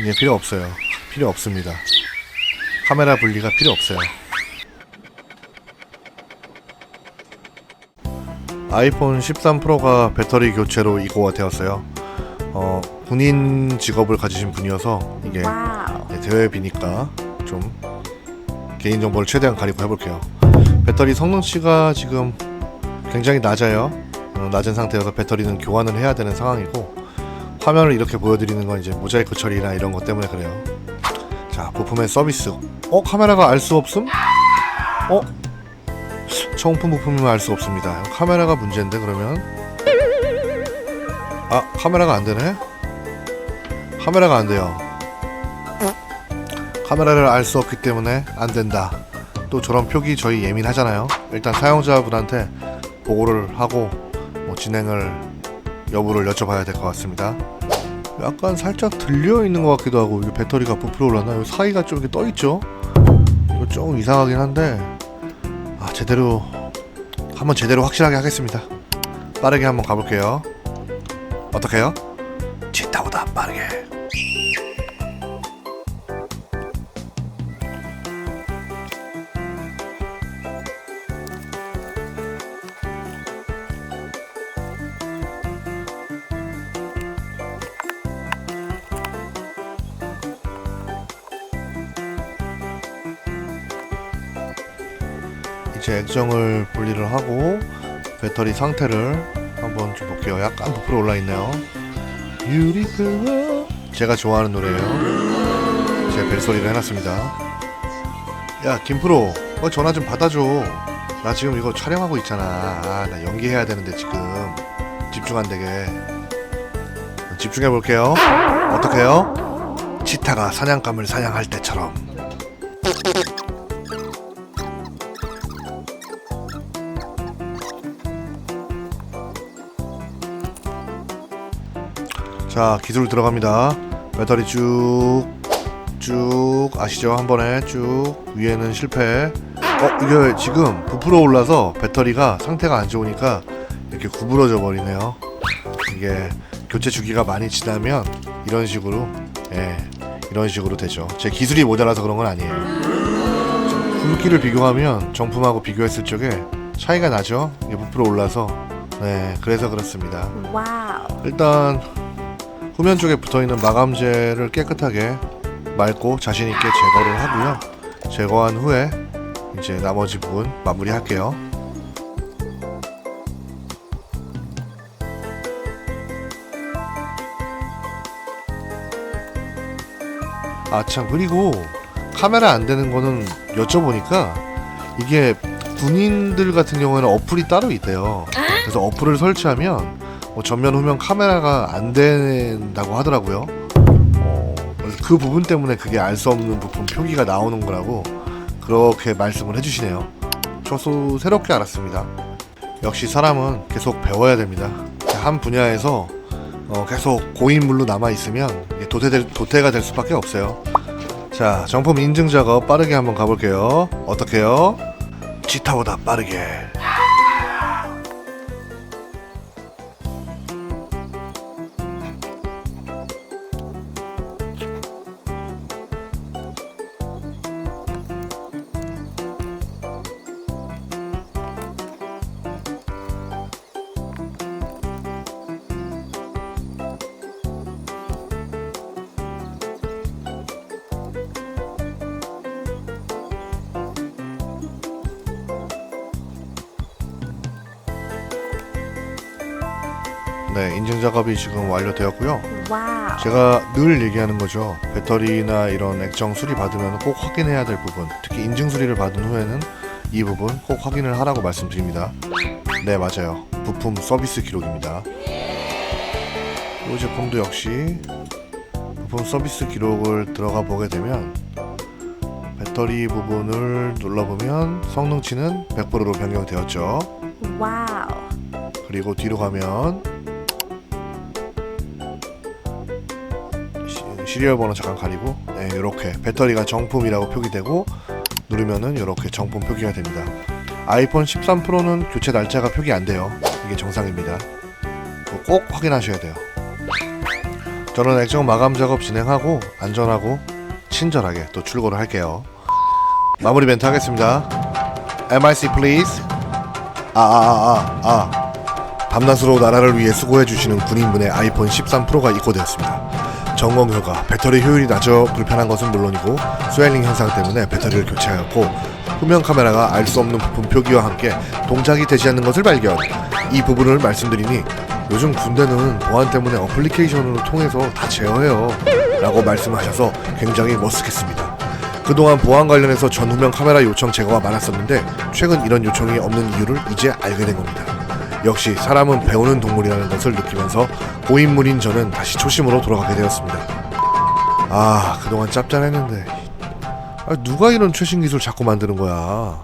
이게 필요 없어요. 필요 없습니다. 카메라 분리가 필요 없어요. 아이폰 13 프로가 배터리 교체로 이고가 되었어요. 어, 군인 직업을 가지신 분이어서 이게. 네, 대회비니까 좀 개인 정보를 최대한 가리고 해볼게요. 배터리 성능치가 지금 굉장히 낮아요. 어, 낮은 상태여서 배터리는 교환을 해야 되는 상황이고 화면을 이렇게 보여드리는 건 이제 모자이크 처리나 이런 것 때문에 그래요. 자 부품의 서비스. 어 카메라가 알 수 없음? 어 정품 부품이면 알수 없습니다. 카메라가 문제인데 그러면 아 카메라가 안 되네. 카메라가 안 돼요. 카메라를 알 수 없기 때문에 안 된다. 또 저런 표기 저희 예민하잖아요. 일단 사용자분한테 보고를 하고 뭐 진행을 여부를 여쭤봐야 될 것 같습니다. 약간 살짝 들려 있는 것 같기도 하고 이게 배터리가 부풀어 올랐나? 요 사이가 좀 이렇게 떠 있죠. 이거 조금 이상하긴 한데 아 제대로 한번 제대로 확실하게 하겠습니다. 빠르게 한번 가볼게요. 어떻게요? 치타보다 빠르게. 제 액정을 분리를 하고 배터리 상태를 한번 좀 볼게요. 약간 부풀어 올라 있네요. Beautiful. 제가 좋아하는 노래예요. 제 벨소리를 해놨습니다. 야 김프로, 어, 전화 좀 받아줘. 나 지금 이거 촬영하고 있잖아. 아, 나 연기해야 되는데 지금 집중 안 되게. 집중해 볼게요. 어떻게요? 치타가 사냥감을 사냥할 때처럼. 자 기술 들어갑니다. 배터리 쭉쭉 아시죠? 한 번에 쭉 위에는 실패. 어 이게 지금 부풀어 올라서 배터리가 상태가 안 좋으니까 이렇게 구부러져 버리네요. 이게 교체 주기가 많이 지나면 이런 식으로 예 이런 식으로 되죠. 제 기술이 모자라서 그런 건 아니에요. 굵기를 비교하면 정품하고 비교했을 적에 차이가 나죠? 이게 부풀어 올라서. 네 그래서 그렇습니다. 와우. 일단 후면 쪽에 붙어있는 마감재를 깨끗하게 맑고 자신있게 제거를 하고요. 제거한 후에 이제 나머지 부분 마무리 할게요. 아 참 그리고 카메라 안 되는 거는 여쭤보니까 이게 군인들 같은 경우에는 어플이 따로 있대요. 그래서 어플을 설치하면 뭐 전면 후면 카메라가 안 된다고 하더라고요. 어, 그 부분 때문에 그게 알 수 없는 부품 표기가 나오는 거라고 그렇게 말씀을 해주시네요. 저도 새롭게 알았습니다. 역시 사람은 계속 배워야 됩니다. 한 분야에서 어, 계속 고인물로 남아 있으면 도태 도태가 될 수밖에 없어요. 자, 정품 인증 작업 빠르게 한번 가볼게요. 어떻게요? 치타보다 빠르게. 네, 인증 작업이 지금 완료되었고요. 와우. 제가 늘 얘기하는 거죠. 배터리나 이런 액정 수리 받으면 꼭 확인해야 될 부분, 특히 인증 수리를 받은 후에는 이 부분 꼭 확인을 하라고 말씀드립니다. 네, 맞아요. 부품 서비스 기록입니다. 이 제품도 역시 부품 서비스 기록을 들어가 보게 되면 배터리 부분을 눌러보면 성능치는 100%로 변경되었죠. 와우. 그리고 뒤로 가면 시, 시리얼 번호 잠깐 가리고 네, 이렇게 배터리가 정품이라고 표기되고 누르면은 이렇게 정품 표기가 됩니다. 아이폰 13 프로는 교체 날짜가 표기 안 돼요. 이게 정상입니다. 꼭 확인하셔야 돼요. 저는 액정 마감 작업 진행하고 안전하고 친절하게 또 출고를 할게요. 마무리 멘트 하겠습니다. MIC please. 아 아 아아 아. 밤낮으로 나라를 위해 수고해 주시는 군인분의 아이폰 13 프로가 입고되었습니다. 결과 배터리 효율이 낮아 불편한 것은 물론이고 스웰링 현상 때문에 배터리를 교체하였고 후면 카메라가 알 수 없는 부품 표기와 함께 동작이 되지 않는 것을 발견. 이 부분을 말씀드리니 요즘 군대는 보안 때문에 어플리케이션으로 통해서 다 제어해요. 라고 말씀하셔서 굉장히 머쓱했습니다. 그동안 보안 관련해서 전후면 카메라 요청 제거가 많았었는데 최근 이런 요청이 없는 이유를 이제 알게 된 겁니다. 역시 사람은 배우는 동물이라는 것을 느끼면서 고인물인 저는 다시 초심으로 돌아가게 되었습니다. 아 그동안 짭짤했는데 아, 누가 이런 최신 기술 자꾸 만드는 거야?